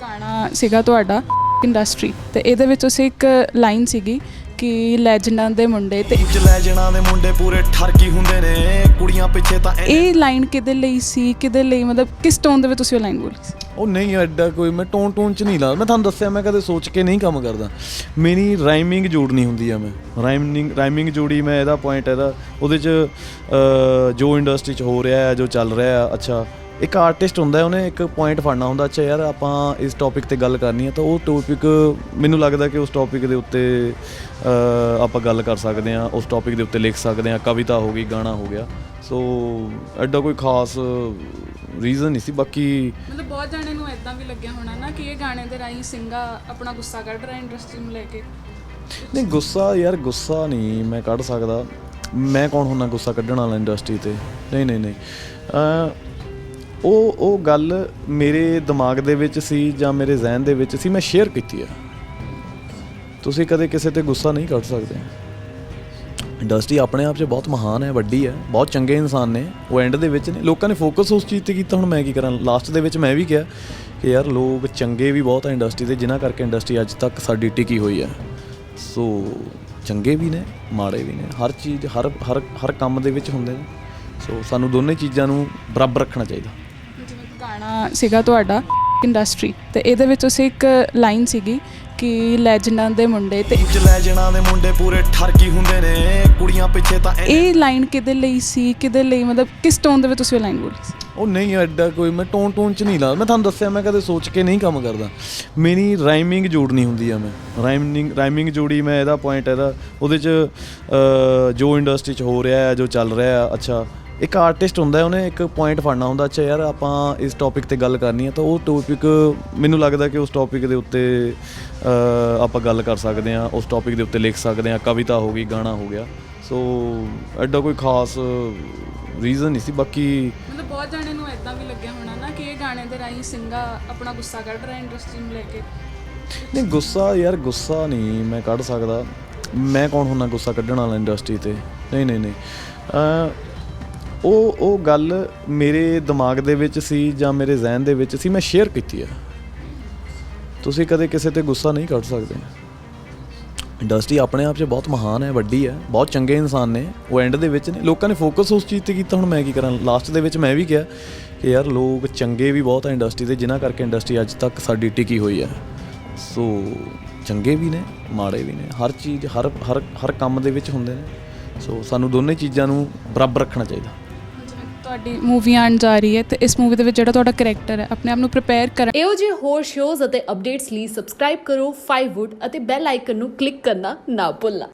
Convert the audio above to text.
ਗਾਣਾ ਸੀਗਾ ਤੁਹਾਡਾ ਇੰਡਸਟਰੀ ਤੇ ਇਹਦੇ ਵਿੱਚ ਉਸੇ ਇੱਕ ਲਾਈਨ ਸੀਗੀ ਕਿ ਲੈਜੈਂਡਾਂ ਦੇ ਮੁੰਡੇ ਤੇ ਚ ਲੈ ਜਣਾ ਦੇ ਮੁੰਡੇ ਪੂਰੇ ਠਰਕੀ ਹੁੰਦੇ ਨੇ ਕੁੜੀਆਂ ਪਿੱਛੇ ਤਾਂ ਇਹ- ਲਾਈਨ ਕਿਹਦੇ ਲਈ ਸੀ? ਕਿਹਦੇ ਲਈ? ਮਤਲਬ ਕਿਸ ਟੋਨ ਦੇ ਵਿੱਚ ਤੁਸੀਂ ਉਹ ਲਾਈਨ ਬੋਲੀ ਸੀ? ਉਹ ਨਹੀਂ ਐਡਾ ਕੋਈ ਮੈਂ ਟੋਨ ਟੋਨ ਚ ਨਹੀਂ ਲਾ ਮੈਂ ਤੁਹਾਨੂੰ ਦੱਸਿਆ ਮੈਂ ਕਦੇ ਸੋਚ ਕੇ ਨਹੀਂ ਕੰਮ ਕਰਦਾ। ਮੇਰੀ ਰਾਈਮਿੰਗ ਜੋੜਨੀ ਹੁੰਦੀ ਆ ਮੈਂ। ਰਾਈਮਿੰਗ ਰਾਈਮਿੰਗ ਜੋੜੀ ਮੈਂ ਇਹਦਾ ਪੁਆਇੰਟ ਇਹਦਾ। ਉਹਦੇ ਚ ਜੋ ਇੰਡਸਟਰੀ ਚ ਹੋ ਰਿਹਾ ਹੈ ਜੋ ਚੱਲ ਰਿਹਾ ਹੈ ਅੱਛਾ। ਇੱਕ ਆਰਟਿਸਟ ਹੁੰਦਾ ਹੈ, ਉਹਨੇ ਇੱਕ ਪੁਆਇੰਟ ਫੜਨਾ ਹੁੰਦਾ ਅੱਛਾ ਯਾਰ ਆਪਾਂ ਇਸ ਟੌਪਿਕ ਤੇ ਗੱਲ ਕਰਨੀ ਹੈ ਤਾਂ ਉਹ ਟੌਪਿਕ ਮੈਨੂੰ ਲੱਗਦਾ ਕਿ ਉਸ ਟੌਪਿਕ ਦੇ ਉੱਤੇ ਆਪਾਂ ਗੱਲ ਕਰ ਸਕਦੇ ਹਾਂ ਉਸ ਟੌਪਿਕ ਦੇ ਉੱਤੇ ਲਿਖ ਸਕਦੇ ਹਾਂ ਕਵਿਤਾ ਹੋ ਗਈ ਗਾਣਾ ਹੋ ਗਿਆ। ਸੋ ਐਡਾ ਕੋਈ ਖਾਸ ਰੀਜ਼ਨ ਨਹੀਂ ਸੀ ਬਾਕੀ ਮਤਲਬ ਬਹੁਤ ਜਾਣੇ ਨੂੰ ਇਦਾਂ ਵੀ ਲੱਗਿਆ ਹੋਣਾ ਨਾ ਕਿ ਇਹ ਗਾਣੇ ਦੇ ਰਾਹੀਂ ਸਿੰਗਾ ਆਪਣਾ ਗੁੱਸਾ ਕੱਢ ਰਿਹਾ ਇੰਡਸਟਰੀ ਨੂੰ ਲੈ ਕੇ। ਨਹੀਂ ਗੁੱਸਾ ਯਾਰ ਗੁੱਸਾ ਨਹੀਂ ਮੈਂ ਕੱਢ ਸਕਦਾ। ਮੈਂ ਕੌਣ ਹੁੰਨਾ ਗੁੱਸਾ ਕੱਢਣ ਵਾਲਾ ਇੰਡਸਟਰੀ ਤੇ? ਨਹੀਂ ਨਹੀਂ ਨਹੀਂ। ਉਹ ਉਹ ਗੱਲ ਮੇਰੇ ਦਿਮਾਗ ਦੇ ਵਿੱਚ ਸੀ ਜਾਂ ਮੇਰੇ ਜ਼ਿਹਨ ਦੇ ਵਿੱਚ ਸੀ, ਮੈਂ ਸ਼ੇਅਰ ਕੀਤੀ ਆ। ਤੁਸੀਂ ਕਦੇ ਕਿਸੇ ਤੇ ਗੁੱਸਾ ਨਹੀਂ ਕੱਢ ਸਕਦੇ। ਇੰਡਸਟਰੀ ਆਪਣੇ ਆਪ 'ਚ ਬਹੁਤ ਮਹਾਨ ਹੈ, ਵੱਡੀ ਹੈ, ਬਹੁਤ ਚੰਗੇ ਇਨਸਾਨ ਨੇ, ਉਹ ਐਂਡ ਦੇ ਵਿੱਚ ਨੇ। ਲੋਕਾਂ ਨੇ ਫੋਕਸ ਉਸ ਚੀਜ਼ ਤੇ ਕੀਤਾ, ਹੁਣ ਮੈਂ ਕੀ ਕਰਾਂ? ਲਾਸਟ ਦੇ ਵਿੱਚ ਮੈਂ ਵੀ ਕਿਹਾ ਕਿ ਯਾਰ ਲੋਕ ਚੰਗੇ ਵੀ ਬਹੁਤ ਹੈ ਇੰਡਸਟਰੀ ਦੇ, ਜਿਨ੍ਹਾਂ ਕਰਕੇ ਇੰਡਸਟਰੀ ਅੱਜ ਤੱਕ ਸਾਡੀ ਟਿਕੀ ਹੋਈ ਹੈ। ਸੋ ਚੰਗੇ ਵੀ ਨੇ, ਮਾੜੇ ਵੀ ਨੇ। ਹਰ ਚੀਜ਼, ਹਰ ਹਰ ਹਰ ਕੰਮ ਦੇ ਵਿੱਚ ਹੁੰਦੇ ਨੇ। ਸੋ ਸਾਨੂੰ ਦੋਨੇ ਚੀਜ਼ਾਂ ਨੂੰ ਬਰਾਬਰ ਰੱਖਣਾ ਚਾਹੀਦਾ। ਗਾਣਾ ਸੀਗਾ ਤੁਹਾਡਾ ਇੰਡਸਟਰੀ ਤੇ ਇਹਦੇ ਵਿੱਚ ਉਸੇ ਇੱਕ ਲਾਈਨ ਸੀਗੀ ਕਿ ਲੈਜੈਂਡਾਂ ਦੇ ਮੁੰਡੇ ਤੇ ਚ ਲੈ ਜਣਾ ਦੇ ਮੁੰਡੇ ਪੂਰੇ ਠਰਕੀ ਹੁੰਦੇ ਨੇ ਕੁੜੀਆਂ ਪਿੱਛੇ ਤਾਂ ਇਹ- ਲਾਈਨ ਕਿਹਦੇ ਲਈ ਸੀ ਕਿਹਦੇ ਲਈ ਮਤਲਬ ਕਿਸ ਟੋਨ ਦੇ ਵਿੱਚ ਤੁਸੀਂ ਉਹ ਲਾਈਨ ਬੋਲੀ ਸੀ? ਉਹ ਨਹੀਂ ਐਡਾ ਕੋਈ ਮੈਂ ਟੋਨ ਟੋਨ ਚ ਨਹੀਂ ਲਾ ਮੈਂ ਤੁਹਾਨੂੰ ਦੱਸਿਆ ਮੈਂ ਕਦੇ ਸੋਚ ਕੇ ਨਹੀਂ ਕੰਮ ਕਰਦਾ। ਮੇਰੀ ਰਾਈਮਿੰਗ ਜੋੜਨੀ ਹੁੰਦੀ ਆ ਮੈਂ। ਰਾਈਮਿੰਗ ਰਾਈਮਿੰਗ ਜੋੜੀ ਮੈਂ ਇਹਦਾ ਪੁਆਇੰਟ ਇਹਦਾ। ਉਹਦੇ ਚ ਜੋ ਇੰਡਸਟਰੀ ਚ ਹੋ ਰਿਹਾ ਹੈ ਜੋ ਚੱਲ ਰਿਹਾ ਹੈ ਅੱਛਾ ਇੱਕ ਆਰਟਿਸਟ ਹੁੰਦਾ ਹੈ, ਉਹਨੇ ਇੱਕ ਪੁਆਇੰਟ ਫੜਨਾ ਹੁੰਦਾ ਅੱਛਾ ਯਾਰ ਆਪਾਂ ਇਸ ਟੌਪਿਕ ਤੇ ਗੱਲ ਕਰਨੀ ਹੈ ਤਾਂ ਉਹ ਟੌਪਿਕ ਮੈਨੂੰ ਲੱਗਦਾ ਕਿ ਉਸ ਟੌਪਿਕ ਦੇ ਉੱਤੇ ਆਪਾਂ ਗੱਲ ਕਰ ਸਕਦੇ ਹਾਂ ਉਸ ਟੌਪਿਕ ਦੇ ਉੱਤੇ ਲਿਖ ਸਕਦੇ ਹਾਂ ਕਵਿਤਾ ਹੋ ਗਈ ਗਾਣਾ ਹੋ ਗਿਆ। ਸੋ ਐਡਾ ਕੋਈ ਖਾਸ ਰੀਜ਼ਨ ਨਹੀਂ ਸੀ ਬਾਕੀ ਮਤਲਬ ਬਹੁਤ ਜਾਣੇ ਨੂੰ ਇਦਾਂ ਵੀ ਲੱਗਿਆ ਹੋਣਾ ਨਾ ਕਿ ਇਹ ਗਾਣੇ ਦੇ ਰਾਹੀਂ ਸਿੰਗਾ ਆਪਣਾ ਗੁੱਸਾ ਕੱਢ ਰਿਹਾ ਇੰਡਸਟਰੀ ਨੂੰ ਲੈ ਕੇ। ਨਹੀਂ ਗੁੱਸਾ ਯਾਰ ਗੁੱਸਾ ਨਹੀਂ ਮੈਂ ਕੱਢ ਸਕਦਾ। ਮੈਂ ਕੌਣ ਹੁੰਨਾ ਗੁੱਸਾ ਕੱਢਣ ਵਾਲਾ ਇੰਡਸਟਰੀ ਤੇ? ਨਹੀਂ ਨਹੀਂ ਨਹੀਂ। ਉਹ ਉਹ ਗੱਲ ਮੇਰੇ ਦਿਮਾਗ ਦੇ ਵਿੱਚ ਸੀ ਜਾਂ ਮੇਰੇ ਜ਼ਿਹਨ ਦੇ ਵਿੱਚ ਸੀ, ਮੈਂ ਸ਼ੇਅਰ ਕੀਤੀ ਆ ਤੁਸੀਂ ਕਦੇ ਕਿਸੇ ਤੇ ਗੁੱਸਾ ਨਹੀਂ ਕੱਢ ਸਕਦੇ। ਇੰਡਸਟਰੀ ਆਪਣੇ ਆਪ 'ਚ ਬਹੁਤ ਮਹਾਨ ਹੈ, ਵੱਡੀ ਹੈ, ਬਹੁਤ ਚੰਗੇ ਇਨਸਾਨ ਨੇ, ਉਹ ਐਂਡ ਦੇ ਵਿੱਚ ਨੇ। ਲੋਕਾਂ ਨੇ ਫੋਕਸ ਉਸ ਚੀਜ਼ ਤੇ ਕੀਤਾ, ਹੁਣ ਮੈਂ ਕੀ ਕਰਾਂ? ਲਾਸਟ ਦੇ ਵਿੱਚ ਮੈਂ ਵੀ ਕਿਹਾ ਕਿ ਯਾਰ ਲੋਕ ਚੰਗੇ ਵੀ ਬਹੁਤ ਹੈ ਇੰਡਸਟਰੀ ਦੇ, ਜਿਨ੍ਹਾਂ ਕਰਕੇ ਇੰਡਸਟਰੀ ਅੱਜ ਤੱਕ ਸਾਡੀ ਟਿਕੀ ਹੋਈ ਹੈ। ਸੋ ਚੰਗੇ ਵੀ ਨੇ, ਮਾੜੇ ਵੀ ਨੇ। ਹਰ ਚੀਜ਼, ਹਰ ਹਰ ਹਰ ਕੰਮ ਦੇ ਵਿੱਚ ਹੁੰਦੇ ਨੇ। ਸੋ ਸਾਨੂੰ ਦੋਨੇ ਚੀਜ਼ਾਂ ਨੂੰ ਬਰਾਬਰ ਰੱਖਣਾ ਚਾਹੀਦਾ। ਤੁਹਾਡੀ ਮੂਵੀ ਆਉਣ ਜਾ ਰਹੀ ਹੈ ਤੇ ਇਸ ਮੂਵੀ ਦੇ ਵਿੱਚ ਜਿਹੜਾ ਤੁਹਾਡਾ ਕੈਰੈਕਟਰ ਹੈ, ਆਪਣੇ ਆਪ ਨੂੰ ਪ੍ਰਿਪੇਅਰ ਕਰ ਇਹੋ ਜਿਹੇ ਹੋਰ ਸ਼ੋਜ਼ ਅਤੇ ਅਪਡੇਟਸ ਲਈ ਸਬਸਕ੍ਰਾਈਬ ਕਰੋ 5wood ਅਤੇ ਬੈਲ ਆਈਕਨ ਨੂੰ ਕਲਿੱਕ ਕਰਨਾ ਨਾ ਭੁੱਲਣਾ।